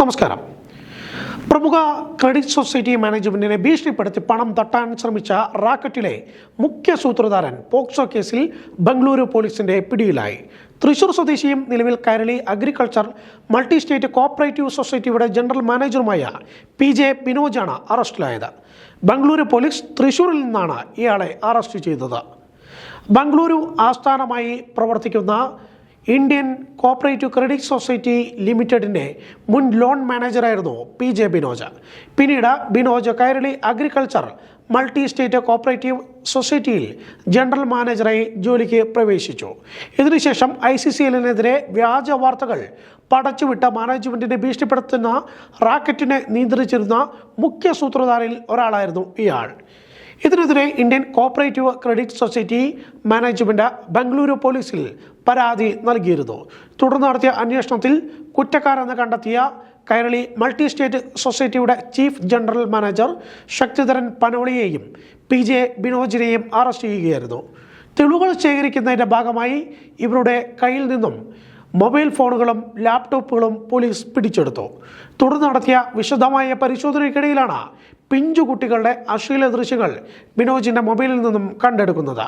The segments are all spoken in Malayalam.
നമസ്കാരം. പ്രമുഖ ക്രെഡിറ്റ് സൊസൈറ്റി മാനേജ്മെന്റിനെ ഭീഷണിപ്പെടുത്തി പണം തട്ടാൻ ശ്രമിച്ച റാക്കറ്റിലെ മുഖ്യ സൂത്രധാരൻ പോക്സോ കേസിൽ ബംഗളൂരു പോലീസിന്റെ പിടിയിലായി. തൃശൂർ സ്വദേശിയും നിലവിൽ Kairali agriculture multi state cooperative സൊസൈറ്റിയുടെ ജനറൽ മാനേജറുമായ പി ജെ ബിനോജാണ് അറസ്റ്റിലായത്. ബംഗളൂരു പോലീസ് തൃശൂരിൽ നിന്നാണ് ഇയാളെ അറസ്റ്റ് ചെയ്തത്. ബംഗളൂരു ആസ്ഥാനമായി പ്രവർത്തിക്കുന്ന ഇന്ത്യൻ കോപ്പറേറ്റീവ് ക്രെഡിറ്റ് സൊസൈറ്റി ലിമിറ്റഡിന്റെ മുൻ ലോൺ മാനേജറായിരുന്നു പി ജെ ബിനോജ. പിന്നീട് Binoj Kairali agriculture multi state cooperative സൊസൈറ്റിയിൽ ജനറൽ മാനേജറായി ജോലിക്ക് പ്രവേശിച്ചു. ഇതിനുശേഷം ഐ സി സി എല്ലിനെതിരെ വ്യാജ വാർത്തകൾ പടച്ചുവിട്ട മാനേജ്മെന്റിനെ ഭീഷണിപ്പെടുത്തുന്ന റാക്കറ്റിനെ നിയന്ത്രിച്ചിരുന്ന മുഖ്യ സൂത്രധാരിൽ ഒരാളായിരുന്നു ഇയാൾ. ഇതിനെതിരെ Indian cooperative credit society management Bengaluru പോലീസിൽ പരാതി നൽകിയിരുന്നു. തുടർന്ന് നടത്തിയ അന്വേഷണത്തിൽ കുറ്റക്കാരെന്ന് കണ്ടെത്തിയ കൈരളി മൾട്ടി സ്റ്റേറ്റ് സൊസൈറ്റിയുടെ ചീഫ് ജനറൽ മാനേജർ ശക്തിധരൻ പനോളിയെയും പി ജെ ബിനോജിനെയും അറസ്റ്റ് ചെയ്യുകയായിരുന്നു. തെളിവുകൾ ശേഖരിക്കുന്നതിന്റെ ഭാഗമായി ഇവരുടെ കയ്യിൽ നിന്നും മൊബൈൽ ഫോണുകളും ലാപ്ടോപ്പുകളും പോലീസ് പിടിച്ചെടുത്തു. തുടർന്ന് നടത്തിയ വിശദമായ പരിശോധനയ്ക്കിടയിലാണ് പിഞ്ചു കുട്ടികളുടെ അശ്ലീല ദൃശ്യങ്ങൾ ബിനോജിന്റെ മൊബൈലിൽ നിന്നും കണ്ടെടുക്കുന്നത്.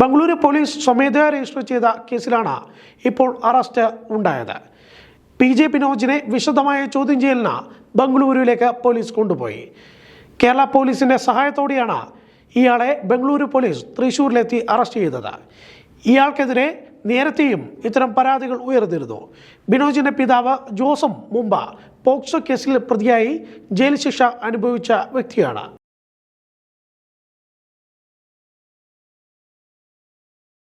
ബംഗളൂരു പോലീസ് സ്വമേധയാ രജിസ്റ്റർ ചെയ്ത കേസിലാണ് ഇപ്പോൾ അറസ്റ്റ് ഉണ്ടായത്. പി ജെ ബിനോജിനെ വിശദമായ ചോദ്യം ചെയ്യലിന് ബംഗളൂരുവിലേക്ക് പോലീസ് കൊണ്ടുപോയി. കേരള പോലീസിന്റെ സഹായത്തോടെയാണ് ഇയാളെ ബംഗളൂരു പോലീസ് തൃശൂരിലെത്തി അറസ്റ്റ് ചെയ്തത്. ഇയാൾക്കെതിരെ നേരത്തെയും ഇത്തരം പരാതികൾ ഉയർന്നിരുന്നു. ബിനോജിന്റെ പിതാവ് ജോസും മുമ്പ് പോക്സോ കേസിൽ പ്രതിയായി ജയിൽ ശിക്ഷ അനുഭവിച്ച വ്യക്തിയാണ്.